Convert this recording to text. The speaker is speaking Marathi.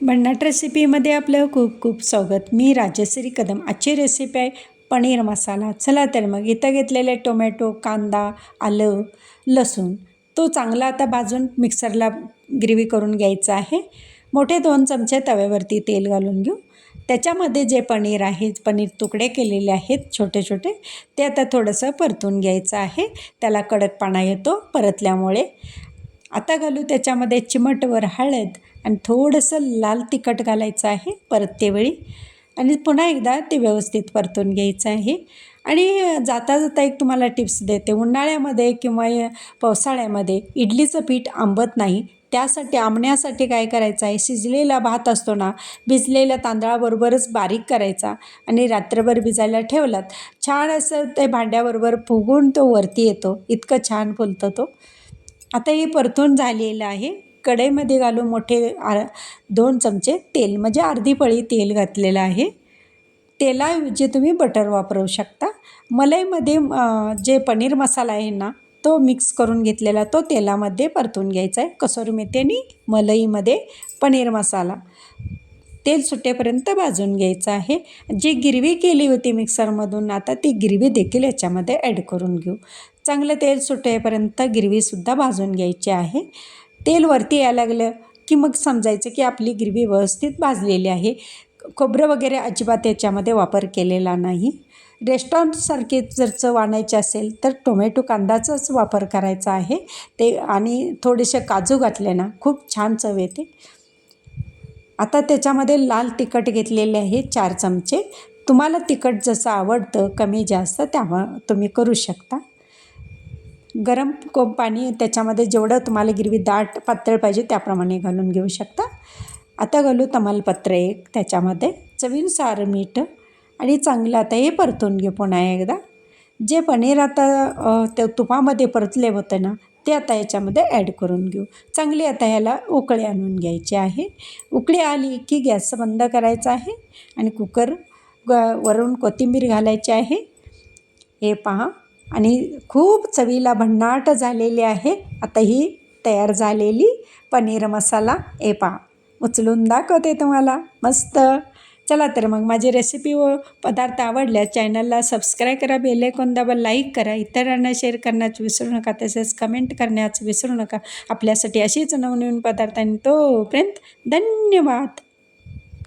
भन्नाट रेसिपीमध्ये आपलं खूप खूप स्वागत. मी राजश्री कदम. आजची रेसिपी आहे पनीर मसाला. चला तर मग इथं घेतलेले टोमॅटो कांदा आलं लसूण. तो चांगला आता भाजून मिक्सरला ग्रेव्ही करून घ्यायचा आहे. मोठे दोन चमचे तव्यावरती तेल घालून घेऊ. त्याच्यामध्ये जे पनीर आहे पनीर तुकडे केलेले आहेत छोटे छोटे ते आता थोडंसं परतून घ्यायचं आहे. त्याला कडकपणा येतो परतल्यामुळे. आता घालू त्याच्यामध्ये चिमटवर हळद आणि थोडंसं लाल तिखट घालायचं आहे परततेवेळी आणि पुन्हा एकदा ते व्यवस्थित परतून घ्यायचं आहे. आणि जाता जाता एक तुम्हाला टिप्स देते. उन्हाळ्यामध्ये किंवा पावसाळ्यामध्ये इडलीचं पीठ आंबत नाही. त्यासाठी आंबण्यासाठी काय करायचं आहे? शिजलेला भात असतो ना भिजलेल्या तांदळाबरोबरच बारीक करायचा आणि रात्रभर भिजायला ठेवलात. छान असं ते भांड्याबरोबर फुगून तो वरती येतो. इतकं छान फुलतं तो. आता हे परतून झालेलं आहे. कढईमध्ये घालून मोठे आ दोन चमचे तेल म्हणजे अर्धी पळी तेल घातलेलं आहे. तेलाऐवजी तुम्ही बटर वापरू शकता. मलईमध्ये जे पनीर मसाला आहे ना तो मिक्स करून घेतलेला तो तेलामध्ये परतून घ्यायचा आहे. कसोरी मेथी आणि मलईमध्ये पनीर मसाला तेल सुटेपर्यंत भाजून घ्यायचं आहे. जी गिरवी केली होती मिक्सरमधून आता ती गिरवी देखील याच्यामध्ये ॲड करून घेऊ. चांगलं तेल सुटेपर्यंत गिरवीसुद्धा भाजून घ्यायची आहे. तेल वरती यायला लागलं की मग समजायचं की आपली गिरवी व्यवस्थित भाजलेली आहे. खोबरं वगैरे अजिबात याच्यामध्ये वापर केलेला नाही. रेस्टॉरंटसारखे जर चव आणायची असेल तर टोमॅटो कांदाचाच वापर करायचा आहे. ते आणि थोडेसे काजू घातले ना खूप छान चव येते. आता त्याच्यामध्ये लाल तिखट घेतलेले आहे चार चमचे. तुम्हाला तिखट जसं आवडतं कमी जास्त त्यामुळं तुम्ही करू शकता. गरम को पाणी त्याच्यामध्ये जेवढं तुम्हाला गिरवी दाट पातळ पाहिजे त्याप्रमाणे घालून घेऊ शकता. आता घालू तमालपत्र एक त्याच्यामध्ये चवीनुसार मीठ आणि चांगलं आता हे परतून घेऊ पुन्हा एकदा. जे पनीर आता त्या तुपामध्ये परतले होते ना ते आता याच्यामध्ये ॲड करून घेऊ. चांगली आता ह्याला उकळी आणून घ्यायची आहे. उकळी आली की गॅस बंद करायचा आहे आणि कुकर वरून कोथिंबीर घालायची आहे. हे पहा. आणि खूप चवीला भन्नाट झालेली आहे. आता ही तयार झालेली पनीर मसाला. हे पहा उचलून दाखवते तुम्हाला. मस्त. चला तर मग माझी रेसिपी व पदार्थ आवडल्या चॅनलला सबस्क्राईब करा बेलेकॉन दाबा लाईक करा इतरांना शेअर करण्याचं विसरू नका तसेच कमेंट करण्याचं विसरू नका. आपल्यासाठी अशीच नवनवीन पदार्थ आणि तोपर्यंत धन्यवाद.